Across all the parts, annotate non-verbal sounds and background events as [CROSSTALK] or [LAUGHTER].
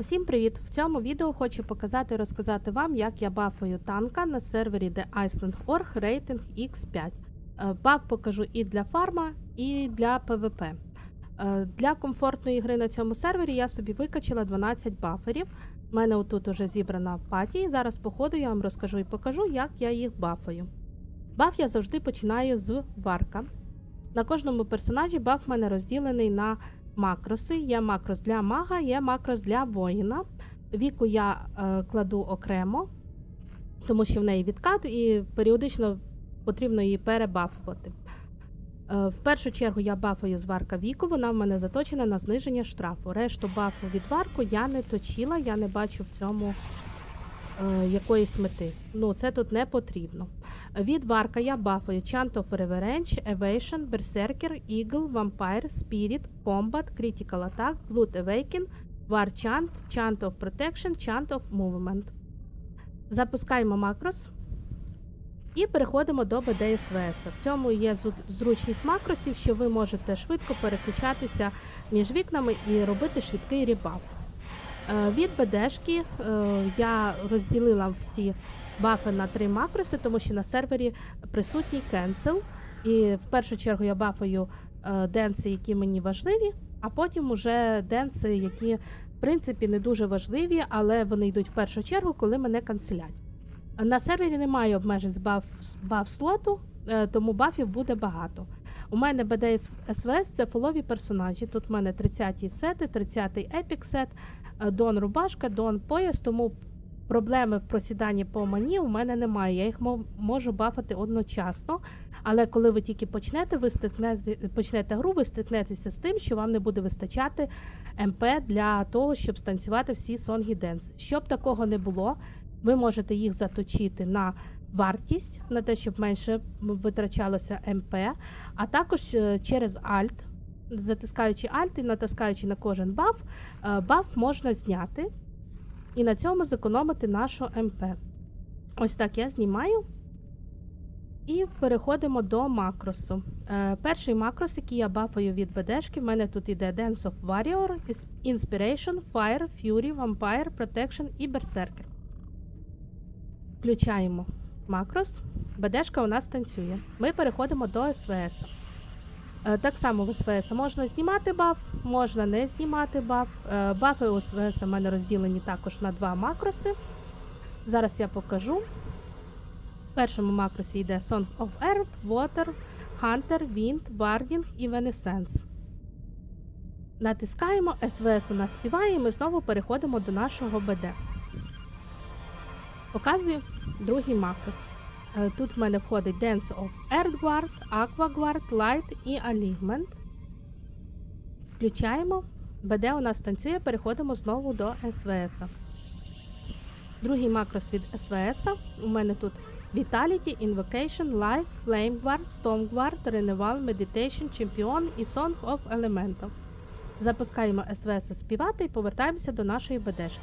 Усім привіт! В цьому відео хочу показати і розказати вам, як я бафую танка на сервері The Iceland.org рейтинг X5. Е, Баф покажу і для фарма, і для ПВП. Е, Для комфортної гри на цьому сервері я собі викачала 12 баферів. У мене отут уже зібрана паті, зараз по ходу я вам розкажу і покажу, як я їх бафаю. Баф я завжди починаю з варка. На кожному персонажі баф в мене розділений на макроси. Є макрос для мага, є макрос для воїна. Віку я е, кладу окремо, тому що в неї відкат, і періодично потрібно її перебафувати. Е, в першу чергу я бафаю з варка віку, вона в мене заточена на зниження штрафу. Решту бафу від варку я не точила, я не бачу в цьому е, якоїсь мети. Ну, це тут не потрібно. Від варка я Evasion, Berserker, Eagle, Vampire, Spirit, Combat, Critical Attack, Blood Awaken, War Chant, Chant of Protection, Chant of Movement. Запускаємо макрос і переходимо до BDSVS. В цьому є зу- зручність макросів, що ви можете швидко переключатися між вікнами і робити швидкий ребаф. Е, Від БДшки е, я розділила всі бафи на три макроси, тому що на сервері присутній cancel. І в першу чергу я бафаю е, денси, які мені важливі, а потім уже денси, які в принципі не дуже важливі, але вони йдуть в першу чергу, коли мене канцелять. На сервері немає обмежень з баф, баф слоту, тому бафів буде багато. У мене BD СВС це фолові персонажі. Тут в мене 30-ті сети, 30-й епік сет, Дон Рубашка, Дон Пояс, тому проблеми в просіданні по мані у мене немає. Я їх можу бафати одночасно. Але коли ви тільки почнете, ви стикнете, почнете гру, ви стикнетеся з тим, що вам не буде вистачати МП для того, щоб станцювати всі сонгі денс. Щоб такого не було, ви можете їх заточити на вартість, на те, щоб менше витрачалося МП, а також е, через Alt. Затискаючи Alt і натискаючи на кожен баф, е, баф можна зняти і на цьому зекономити нашу МП. Ось так я знімаю. І переходимо до макросу. Е, перший макрос, який я бафаю від БДшки, в мене тут іде Dance of Warrior, Inspiration, Fire, Fury, Vampire, Protection і Berserker. Включаємо макрос. БДшка у нас танцює. Ми переходимо до СВС. Е, Так само в СВС можна знімати баф, можна не знімати баф. Е, Бафи у СВС у мене розділені також на два макроси. Зараз я покажу. В першому макросі йде Song of Earth, Water, Hunter, Wind, Warding і Renaissance. Натискаємо, СВС у нас співає, і ми знову переходимо до нашого БД. Показую другий макрос. Е, Тут в мене входить Dance of Earth Guard, Aqua Guard, Light і Aligment. Включаємо. БД у нас танцює, переходимо знову до СВС. Другий макрос від СВС. У мене тут Vitality, Invocation, Life, Flame Guard, Storm Guard, Renewal, Meditation, Champion і Song of Elemental. Запускаємо СВС співати і повертаємося до нашої БДшки.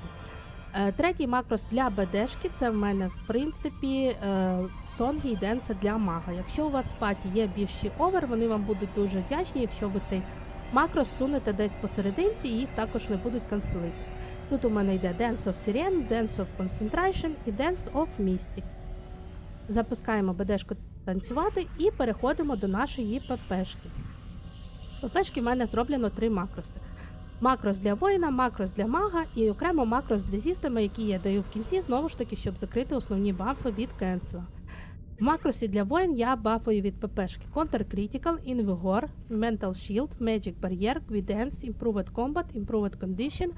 Е, Третій макрос для БДшки це в мене, в принципі, е, сонги і денси для мага. Якщо у вас в паті є більші овер, вони вам будуть дуже вдячні, якщо ви цей макрос сунете десь посерединці, і їх також не будуть канцелити. Тут у мене йде Dance of Siren, Dance of Concentration і Dance of Mystic. Запускаємо БДшку танцювати і переходимо до нашої ППшки. ППшки в мене зроблено три макроси. Макрос для воїна, макрос для мага і окремо макрос з резістами, які я даю в кінці, знову ж таки, щоб закрити основні бафи від кенсела. В макросі для воїн я бафую від ППшки Counter Critical, Invigor, Mental Shield, Magic Barrier, Guidance, Improved Combat, Improved Condition,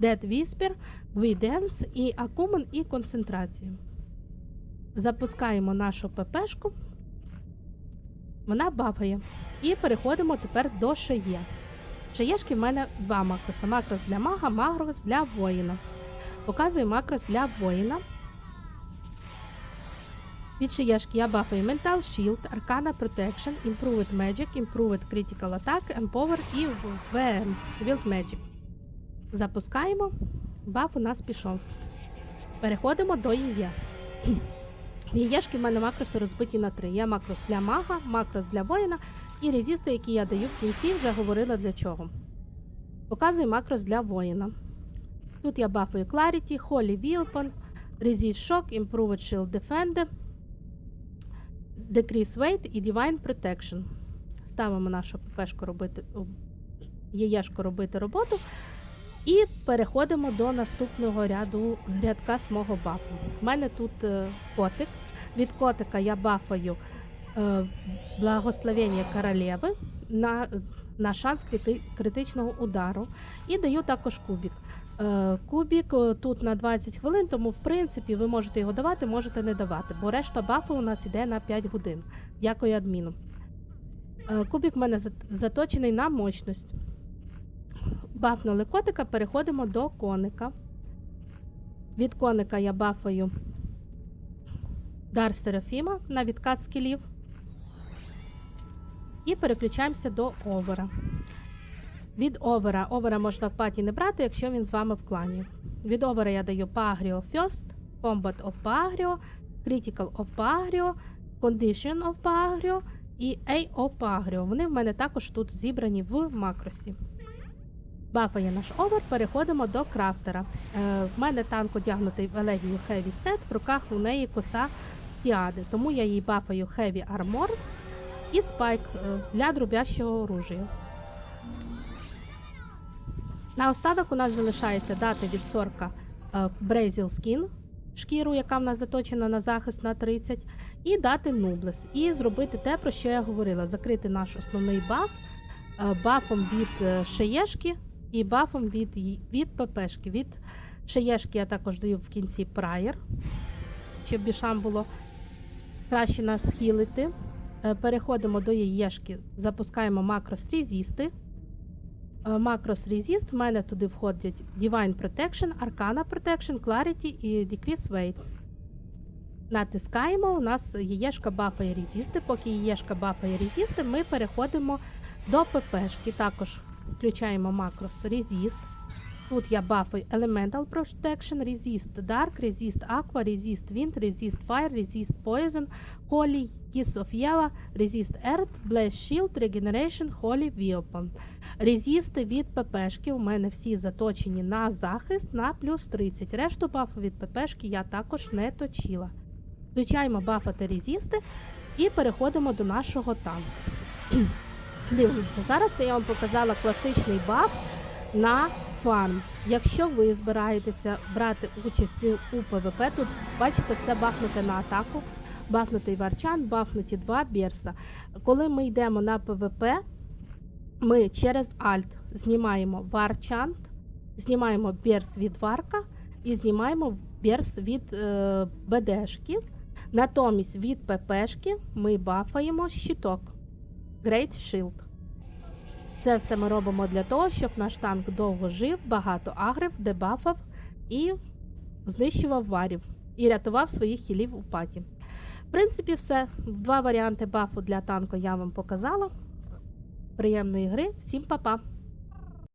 Dead Whisper, Guidance і Акумен і концентрацію. Запускаємо нашу ППшку. Вона бафає. І переходимо тепер до шиє. Шиєшки в мене два макроси. Макрос для мага, макрос для воїна. Показую макрос для воїна. Від шиєшки я бафаю Mental Shield, Arcana Protection, Improved Magic, Improved Critical Attack, Empower і VM Wild Magic. Запускаємо. Баф у нас пішов. Переходимо до її. В яєшки в мене макроси розбиті на три. Є макрос для мага, макрос для воїна і резісти, які я даю в кінці, вже говорила для чого. Показую макрос для воїна. Тут я бафую Clarity, Holy Weapon, Resist Shock, Improved Shield Defender, Decrease Weight і Divine Protection. Ставимо нашу ППшку робити, яєшку робити роботу. І переходимо до наступного ряду рядка з мого бафу. У мене тут е, котик. Від котика я бафаю благословення королеви на, на шанс крити, критичного удару. І даю також кубік. Е, кубік е, тут на 20 хвилин, тому в принципі ви можете його давати, можете не давати, бо решта бафу у нас йде на 5 годин. Дякую адміну. Е, кубік в мене заточений на мощність. Бафнули котика, переходимо до коника. Від коника я бафаю Дар Серафіма на відкат скілів. І переключаємося до овера. Від овера. Овера можна в паті не брати, якщо він з вами в клані. Від овера я даю Pagrio First, Combat of Pagrio, Critical of Pagrio, Condition of Pagrio і A of Pagrio. Вони в мене також тут зібрані в макросі. Бафає наш овер, переходимо до крафтера. Е, в мене танк одягнутий в Елегію Heavy Set, в руках у неї коса Тіади, тому я їй бафаю Heavy Armor і спайк е, для дробящого оружия. Наостанок у нас залишається дати від сорка е, Brazil Skin, шкіру, яка в нас заточена на захист на 30, і дати Нублес. І зробити те, про що я говорила: закрити наш основний баф е, бафом від шеєшки і бафом від, від ППшки. Від шеєшки я також даю в кінці прайер, щоб бішам було краще нас схилити. Е, Переходимо до яєшки, запускаємо макрос резісти. Е, Макрос Resist, в мене туди входять Divine Protection, Arcana Protection, Clarity і Decrease Weight. Натискаємо, у нас яєшка бафає резісти. Поки яєшка бафає резісти, ми переходимо до ППшки. Також включаємо макрос Resist. Тут я бафаю Elemental Protection, Resist Dark, Resist Aqua, Resist Wind, Resist Fire, Resist Poison, Holy Kiss of Eva, Resist Earth, Bless Shield, Regeneration, Holy Weapon. Резісти від ППшки у мене всі заточені на захист на плюс 30. Решту бафу від ППшки я також не точила. Включаємо бафати резісти і переходимо до нашого танку. [CLEARS THROAT] Дивимося, зараз я вам показала класичний баф на фарм. Якщо ви збираєтеся брати участь у ПВП, тут бачите, все бахнуте на атаку, бахнутий варчан, бахнуті два бірса. Коли ми йдемо на ПВП, ми через Alt знімаємо варчант, знімаємо берс від варка і знімаємо берс від е, БДшки. Натомість від ППшки ми бафаємо щиток Great Shield. Це все ми робимо для того, щоб наш танк довго жив, багато агрив, дебафав і знищував варів і рятував своїх хілів у паті. В принципі, все. Два варіанти бафу для танку я вам показала. Приємної гри, всім па-па!